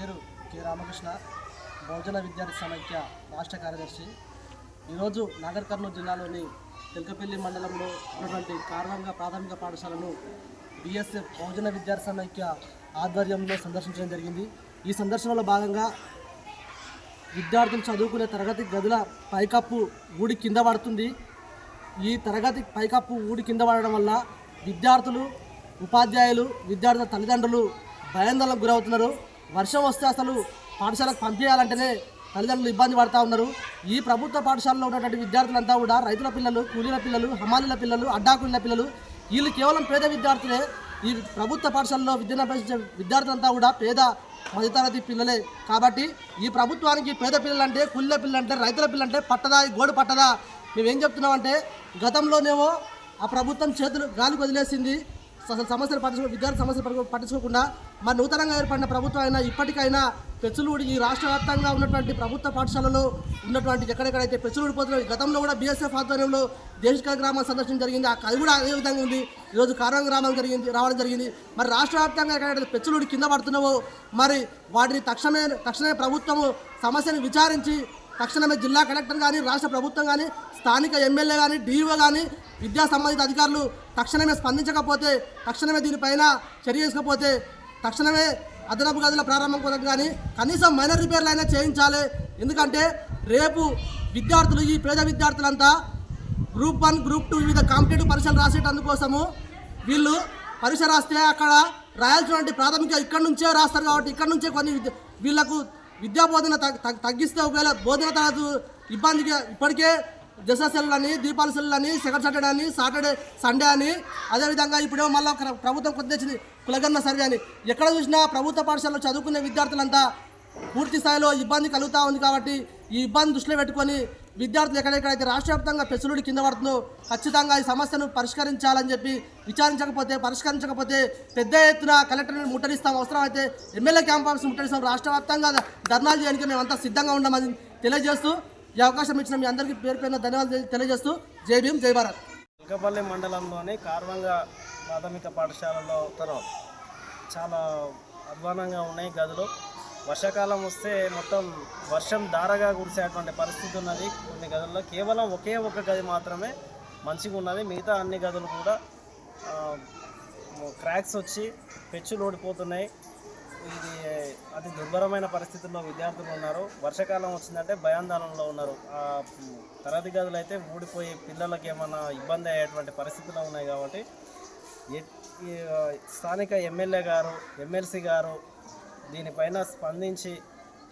పేరు కె రామకృష్ణ. బహుజన విద్యార్థి సమైక్య రాష్ట్ర కార్యదర్శి. ఈరోజు నాగర్ కర్నూలు జిల్లాలోని తెలకపల్లి మండలంలో ఉన్నటువంటి కార్వంగ ప్రాథమిక పాఠశాలను బిఎస్ఎఫ్ బహుజన విద్యార్థి సమైక్య ఆధ్వర్యంలో సందర్శించడం జరిగింది. ఈ సందర్శనలో భాగంగా విద్యార్థులు చదువుకునే తరగతి గదుల పైకప్పు ఊడి కింద పడుతుంది. ఈ తరగతి పైకప్పు ఊడి కింద పడడం వల్ల విద్యార్థులు ఉపాధ్యాయులు విద్యార్థుల తల్లిదండ్రులు భయాందోళనకు గురవుతున్నారు. వర్షం వస్తే అసలు పాఠశాలకు పంపించాలంటేనే తల్లిదండ్రులు ఇబ్బంది పడతా ఉన్నారు. ఈ ప్రభుత్వ పాఠశాలలో ఉన్నటువంటి విద్యార్థులంతా కూడా రైతుల పిల్లలు కూలీల పిల్లలు హమాలీల పిల్లలు అడ్డాకూలీల పిల్లలు వీళ్ళు కేవలం పేద విద్యార్థులే. ఈ ప్రభుత్వ పాఠశాలలో విద్యను అభ్యసించే విద్యార్థులంతా కూడా పేద మధ్యతరగతి పిల్లలే. కాబట్టి ఈ ప్రభుత్వానికి పేద పిల్లలంటే కూలీల పిల్లలంటే రైతుల పిల్లలంటే పట్టదా? ఈ గోడు పట్టదా? మేమేం చెప్తున్నామంటే గతంలోనేమో ఆ ప్రభుత్వం చేతులు గాలి వదిలేసింది. అసలు సమస్యలు పట్టించుకో విద్యార్థి సమస్యలు పట్టించుకోకుండా మరి నూతనంగా ఏర్పడిన ప్రభుత్వం అయినా ఇప్పటికైనా పెచ్చులూడి ఈ రాష్ట్ర వ్యాప్తంగా ఉన్నటువంటి ప్రభుత్వ పాఠశాలలో ఉన్నటువంటి ఎక్కడెక్కడైతే పెచ్చులూడి పోతున్నాయి గతంలో కూడా బీఎస్ఎఫ్ ఆధ్వర్యంలో దేశిక గ్రామాన్ని సందర్శించడం జరిగింది. ఆ అది కూడా అదే విధంగా ఉంది. ఈరోజు కారం గ్రామం జరిగింది రావడం జరిగింది. మరి రాష్ట్ర వ్యాప్తంగా ఎక్కడైతే పెచ్చులూడి కింద పడుతున్నావో మరి వాటిని తక్షణమే తక్షణమే ప్రభుత్వము సమస్యను విచారించి తక్షణమే జిల్లా కలెక్టర్ కానీ రాష్ట్ర ప్రభుత్వం కానీ స్థానిక ఎమ్మెల్యే కానీ డీఓ కానీ విద్యా సంబంధిత అధికారులు తక్షణమే స్పందించకపోతే తక్షణమే దీనిపైన చర్య తీసుకోకపోతే తక్షణమే అదనపు గదుల ప్రారంభం కోసం కానీ కనీసం మైనర్ రిపేర్లు అయినా చేయించాలి. ఎందుకంటే రేపు విద్యార్థులు ఈ పేద విద్యార్థులంతా గ్రూప్ వన్ గ్రూప్ టూ వివిధ కాంపిటేటివ్ పరీక్షలు రాసేటందుకోసము వీళ్ళు పరీక్ష రాస్తే అక్కడ రాయాల్సినటువంటి ప్రాథమిక ఇక్కడ నుంచే రాస్తారు కాబట్టి ఇక్కడ నుంచే కొన్ని వీళ్ళకు విద్యా బోధన తగ్- తగ్గిస్తే ఒకవేళ బోధన తరగతి ఇబ్బందిగా ఇప్పటికే దసరా సెల్ అని దీపావళి సెల్ అని సెకండ్ సాటర్డే అని సాటర్డే సండే అని అదేవిధంగా ఇప్పుడేమో మళ్ళీ ప్రభుత్వం కొత్త తెచ్చింది కులగన్న సర్వే అని. ఎక్కడ చూసినా ప్రభుత్వ పాఠశాలలో చదువుకునే విద్యార్థులంతా పూర్తి స్థాయిలో ఇబ్బంది కలుగుతూ ఉంది కాబట్టి ఈ ఇబ్బంది దృష్టిలో పెట్టుకొని విద్యార్థులు ఎక్కడెక్కడైతే రాష్ట్ర వ్యాప్తంగా పెసులుడి కింద పడుతుందో ఖచ్చితంగా ఈ సమస్యను పరిష్కరించాలని చెప్పి విచారించకపోతే పరిష్కరించకపోతే పెద్ద ఎత్తున కలెక్టర్ని ముట్టడిస్తాం. అవసరమైతే ఎమ్మెల్యే క్యాంప్ ఆఫీస్ ముట్టడిస్తాం. రాష్ట్ర వ్యాప్తంగా ధర్నాలు చేయడానికి మేమంతా సిద్ధంగా ఉండమని తెలియజేస్తూ ఈ అవకాశం ఇచ్చిన మీ అందరికీ పేరు పేరున ధన్యవాదాలు తెలియజేస్తూ జై భీం జై భారత్. వెంకపల్లి మండలంలోని కార్వంగ ప్రాథమిక పాఠశాలలో తరం చాలా అధ్వానంగా ఉన్నాయి గదులు. వర్షాకాలం వస్తే మొత్తం వర్షం దారగా కురిసేటువంటి పరిస్థితి ఉన్నది కొన్ని గదుల్లో. కేవలం ఒకే ఒక గది మాత్రమే మంచిగా ఉన్నది. మిగతా అన్ని గదులు కూడా క్రాక్స్ వచ్చి పెచ్చులు ఓడిపోతున్నాయి. ఇది అతి దుర్భరమైన పరిస్థితుల్లో విద్యార్థులు ఉన్నారు. వర్షాకాలం వచ్చిందంటే భయాందోళనలో ఉన్నారు. ఆ తరగతి గదులు అయితే ఊడిపోయి పిల్లలకి ఏమైనా ఇబ్బంది అయ్యేటువంటి పరిస్థితులు ఉన్నాయి కాబట్టి ఎ- స్థానిక ఎమ్మెల్యే గారు ఎమ్మెల్సీ గారు దీనిపైన స్పందించి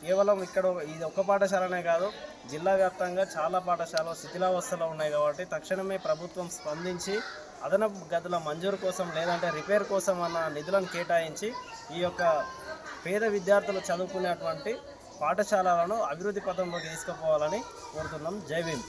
కేవలం ఇక్కడ ఇది ఒక్క పాఠశాలనే కాదు జిల్లా వ్యాప్తంగా చాలా పాఠశాలలు శిథిలావస్థలో ఉన్నాయి కాబట్టి తక్షణమే ప్రభుత్వం స్పందించి అదనపు గదుల మంజూరు కోసం లేదంటే రిపేర్ కోసం అన్న నిధులను కేటాయించి ఈ యొక్క పేద విద్యార్థులు చదువుకునేటువంటి పాఠశాలలను అభివృద్ధి పథంలోకి తీసుకుపోవాలని కోరుతున్నాం. జై భీమ్.